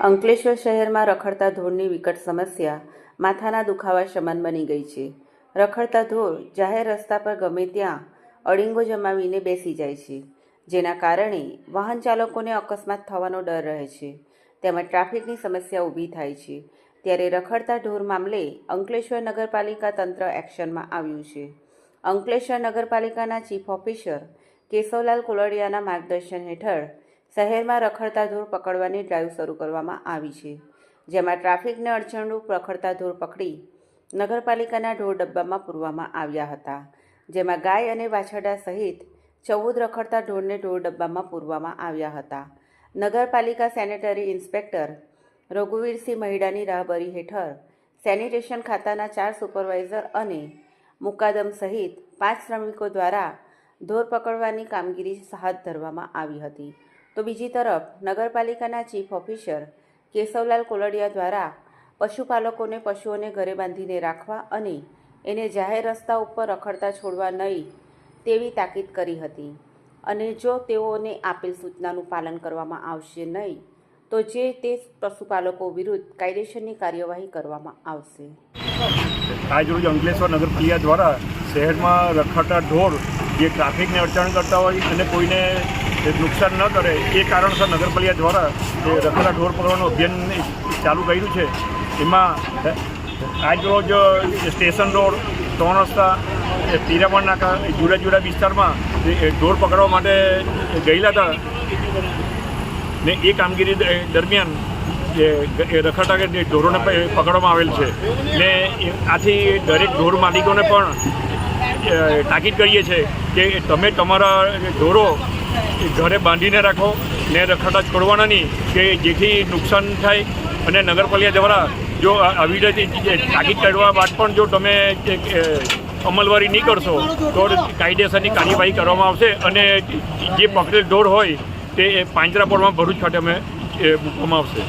અંકલેશ્વર શહેરમાં રખડતા ઢોરની વિકટ સમસ્યા માથાના દુખાવા સમાન બની ગઈ છે. રખડતા ઢોર જાહેર રસ્તા પર ગમે ત્યાં અડીંગો જમાવીને બેસી જાય છે, જેના કારણે વાહન ચાલકોને અકસ્માત થવાનો ડર રહે છે. તેમજ ટ્રાફિકની સમસ્યા ઊભી થાય છે. ત્યારે રખડતા ઢોર મામલે અંકલેશ્વર નગરપાલિકા તંત્ર એક્શનમાં આવ્યું છે. અંકલેશ્વર નગરપાલિકાના ચીફ ઓફિસર કેશવલાલ કોલડિયાના માર્ગદર્શન હેઠળ શહેરમાં રખડતા ધૂળ પકડવાની ડ્રાઈવ શરૂ કરવામાં આવી છે, જેમાં ટ્રાફિકને અડચણરૂપ રખડતા ધૂળ પકડી નગરપાલિકાના ઢોર ડબ્બામાં પૂરવામાં આવ્યા હતા, જેમાં ગાય અને વાછરડા સહિત ચૌદ રખડતા ઢોરને ઢોર ડબ્બામાં પૂરવામાં આવ્યા હતા. નગરપાલિકા સેનેટરી ઇન્સ્પેક્ટર રઘુવીરસિંહ મહિડાની રાહબરી હેઠળ સેનિટેશન ખાતાના ચાર સુપરવાઇઝર અને મુકાદમ સહિત પાંચ શ્રમિકો દ્વારા ધોર પકડવાની કામગીરી હાથ ધરવામાં આવી હતી. તો બીજી તરફ નગરપાલિકાના ચીફ ઓફિસર કેશવલાલ કોલડિયા દ્વારા પશુપાલકોને પશુઓને ઘરે બાંધીને રાખવા અને એને જાહેર રસ્તા ઉપર રખડતા છોડવા નહીં તેવી તાકીદ કરી હતી. અને જો તેઓને આપેલ સૂચનાનું પાલન કરવામાં આવશે નહીં, તો જે તે પશુપાલકો વિરુદ્ધ કાયદેસરની કાર્યવાહી કરવામાં આવશે. આજરોજ અંકલેશ્વર નગરપાલિકા દ્વારા શહેરમાં રખડતા ઢોર જે ટ્રાફિકને અડચણ કરતા હોય અને કોઈને નુકસાન ન કરે. એ કારણસર નગરપાલિકા દ્વારા જે રખડા ઢોર પકડવાનું અભિયાન ચાલુ કર્યું છે. એમાં આજરોજ સ્ટેશન રોડ, ત્રણ રસ્તા પીરામણ નાકા જુદા જુદા વિસ્તારમાં ઢોર પકડવા માટે ગયેલા હતા. ને એ કામગીરી દરમિયાન જે રખડતા કે ઢોરોને પકડવામાં આવેલ છે. ને આથી દરેક ઢોર માલિકોને પણ તાકીદ કરીએ છીએ કે તમે તમારા ઢોરો ઘરે બાંધીને રાખો, ને રખડતા છોડવાના નહીં, કે જેથી નુકસાન થાય. અને નગરપાલિકા દ્વારા જો આવી રીતે જે તાકીદ કરવા બાદ પણ જો તમે અમલવારી નહીં કરશો, તો કાયદેસરની કાર્યવાહી કરવામાં આવશે. અને જે પકડેલ ઢોર હોય, તે પાંજરાપોળમાં ભરૂચ ખાતે અમે મૂકવામાં આવશે.